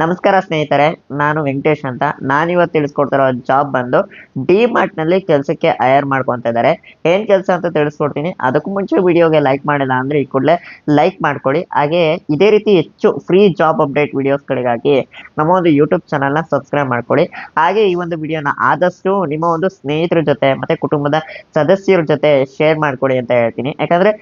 ನಮಸ್ಕಾರ ಸ್ನೇಹಿತರೆ, ನಾನು ವೆಂಕಟೇಶ್ ಅಂತ. ನಾನಿವತ್ತು ತಿಳಿಸ್ಕೊಡ್ತಿರೋ ಜಾಬ್ ಬಂದು ಡಿ ಮಾರ್ಟ್ನಲ್ಲಿ ಕೆಲಸಕ್ಕೆ ಹೈಯರ್ ಮಾಡ್ಕೊಂತ ಇದ್ದಾರೆ. ಏನ್ ಕೆಲಸ ಅಂತ ತಿಳಿಸ್ಕೊಡ್ತೀನಿ. ಅದಕ್ಕೂ ಮುಂಚೆ ವಿಡಿಯೋಗೆ ಲೈಕ್ ಮಾಡಿಲ್ಲ ಅಂದ್ರೆ ಈ ಕೂಡಲೇ ಲೈಕ್ ಮಾಡ್ಕೊಳ್ಳಿ. ಹಾಗೆ ಇದೇ ರೀತಿ ಹೆಚ್ಚು ಫ್ರೀ ಜಾಬ್ ಅಪ್ಡೇಟ್ ವಿಡಿಯೋಸ್ಗಳಿಗಾಗಿ ನಮ್ಮ ಒಂದು ಯೂಟ್ಯೂಬ್ ಚಾನಲ್ನ ಸಬ್ಸ್ಕ್ರೈಬ್ ಮಾಡ್ಕೊಳ್ಳಿ. ಹಾಗೆ ಈ ಒಂದು ವಿಡಿಯೋನ ಆದಷ್ಟು ನಿಮ್ಮ ಒಂದು ಸ್ನೇಹಿತರ ಜೊತೆ ಮತ್ತೆ ಕುಟುಂಬದ ಸದಸ್ಯರ ಜೊತೆ ಶೇರ್ ಮಾಡ್ಕೊಳ್ಳಿ ಅಂತ ಹೇಳ್ತೀನಿ. ಯಾಕಂದ್ರೆ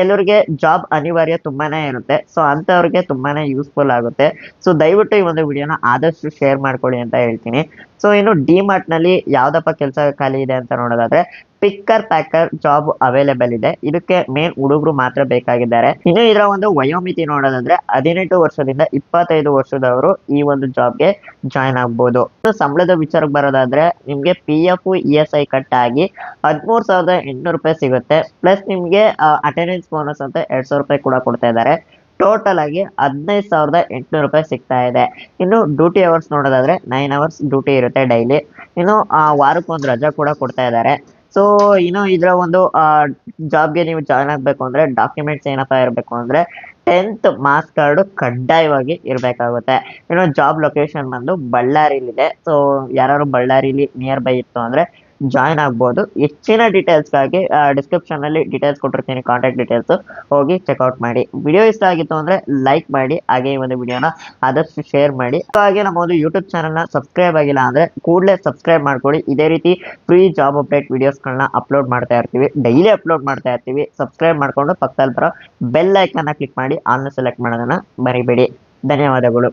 ಕೆಲವರಿಗೆ ಜಾಬ್ ಅನಿವಾರ್ಯ ತುಂಬಾನೇ ಇರುತ್ತೆ. ಸೊ ಅಂತವ್ರಿಗೆ ತುಂಬಾನೇ ಯೂಸ್ಫುಲ್ ಆಗುತ್ತೆ. ಸೊ ದಯವಿಟ್ಟು ಈ ಒಂದು ವಿಡಿಯೋನ, ಆದಷ್ಟು ಶೇರ್ ಮಾಡ್ಕೊಳ್ಳಿ ಅಂತ ಹೇಳ್ತೀನಿ. ಸೊ ಇನ್ನು ಡಿ ಮಾರ್ಟ್ನಲ್ಲಿ ಯಾವ್ದಪ್ಪ ಕೆಲಸ ಖಾಲಿ ಇದೆ ಅಂತ ನೋಡೋದಾದ್ರೆ ಪಿಕ್ಕರ್ ಪ್ಯಾಕರ್ ಜಾಬ್ ಅವೈಲೇಬಲ್ ಇದೆ. ಇದಕ್ಕೆ ಮೇನ್ ಹುಡುಗರು ಮಾತ್ರ ಬೇಕಾಗಿದ್ದಾರೆ. ಇನ್ನು ಇದರ ಒಂದು ವಯೋಮಿತಿ ನೋಡೋದಾದ್ರೆ, ಹದಿನೆಂಟು ವರ್ಷದಿಂದ ಇಪ್ಪತ್ತೈದು ವರ್ಷದವರು ಈ ಒಂದು ಜಾಬ್ಗೆ ಜಾಯ್ನ್ ಆಗ್ಬೋದು. ಸಂಬಳದ ವಿಚಾರಕ್ಕೆ ಬರೋದಾದ್ರೆ, ನಿಮ್ಗೆ P F E S I cut ಆಗಿ ಹದಿಮೂರು ಸಾವಿರದ ಎಂಟುನೂರು ರೂಪಾಯಿ ಸಿಗುತ್ತೆ. ಪ್ಲಸ್ ನಿಮ್ಗೆ ಅಟೆಂಡೆನ್ಸ್ ಬೋನಸ್ ಅಂತ ಎರಡ್ ಸಾವಿರ ರೂಪಾಯಿ ಕೂಡ ಕೊಡ್ತಾ ಇದ್ದಾರೆ. ಟೋಟಲ್ ಆಗಿ ಹದಿನೈದು ಸಾವಿರದ ಎಂಟುನೂರು ರೂಪಾಯಿ ಸಿಗ್ತಾ ಇದೆ. ಇನ್ನು ಡ್ಯೂಟಿ ಅವರ್ಸ್ ನೋಡೋದಾದ್ರೆ ನೈನ್ ಅವರ್ಸ್ ಡ್ಯೂಟಿ ಇರುತ್ತೆ ಡೈಲಿ ಇನ್ನು ಆ, ವಾರಕ್ಕೊಂದು ರಜಾ ಕೂಡ ಕೊಡ್ತಾ ಇದ್ದಾರೆ. ಸೊ ಇನ್ನು ಇದರ ಒಂದು ಜಾಬ್ಗೆ ನೀವು ಜಾಯ್ನ್ ಆಗಬೇಕು ಅಂದ್ರೆ ಡಾಕ್ಯುಮೆಂಟ್ಸ್ ಏನಪ್ಪಾ ಇರಬೇಕು ಅಂದ್ರೆ ಟೆಂತ್ ಮಾರ್ಕ್ಸ್ ಕಾರ್ಡ್ ಕಡ್ಡಾಯವಾಗಿ ಇರಬೇಕಾಗುತ್ತೆ. ಇನ್ನು ಜಾಬ್ ಲೊಕೇಶನ್ ಬಂದು ಬಳ್ಳಾರಿಲಿದೆ. ಸೊ ಯಾರು ಬಳ್ಳಾರಿಲಿ ನಿಯರ್ ಬೈ ಇತ್ತು ಅಂದ್ರೆ ಜಾಯ್ನ್ ಆಗ್ಬೋದು. ಹೆಚ್ಚಿನ ಡೀಟೇಲ್ಸ್ಗಾಗಿ ಡಿಸ್ಕ್ರಿಪ್ಷನ್ ಅಲ್ಲಿ ಡೀಟೇಲ್ಸ್ ಕೊಟ್ಟಿರ್ತೀನಿ ಕಾಂಟ್ಯಾಕ್ಟ್ ಡೀಟೇಲ್ಸ್ ಹೋಗಿ ಚೆಕ್ಔಟ್ ಮಾಡಿ. ವಿಡಿಯೋ ಇಷ್ಟ ಆಗಿತ್ತು ಅಂದ್ರೆ ಲೈಕ್ ಮಾಡಿ, ಹಾಗೆ ಈ ಒಂದು ವಿಡಿಯೋನ ಆದಷ್ಟು ಶೇರ್ ಮಾಡಿ. ಹಾಗೆ ನಮ್ಮ ಒಂದು ಯೂಟ್ಯೂಬ್ ಚಾನಲ್ನ ಸಬ್ಸ್ಕ್ರೈಬ್ ಆಗಿಲ್ಲ ಅಂದ್ರೆ ಕೂಡಲೇ ಸಬ್ಸ್ಕ್ರೈಬ್ ಮಾಡ್ಕೊಳ್ಳಿ. ಇದೇ ರೀತಿ ಫ್ರೀ ಜಾಬ್ ಅಪ್ಡೇಟ್ ವೀಡಿಯೋಸ್ಗಳನ್ನ ಅಪ್ಲೋಡ್ ಮಾಡ್ತಾ ಇರ್ತೀವಿ. ಡೈಲಿ ಅಪ್ಲೋಡ್ ಮಾಡ್ತಾ ಇರ್ತೀವಿ. ಸಬ್ಸ್ಕ್ರೈಬ್ ಮಾಡ್ಕೊಂಡು ಪಕ್ಕದಲ್ಲಿ ಬರೋ ಬೆಲ್ ಐಕನ್ನ ಕ್ಲಿಕ್ ಮಾಡಿ, ಆಲ್ನ ಸೆಲೆಕ್ಟ್ ಮಾಡೋದನ್ನ ಮರಿಬೇಡಿ. ಧನ್ಯವಾದಗಳು.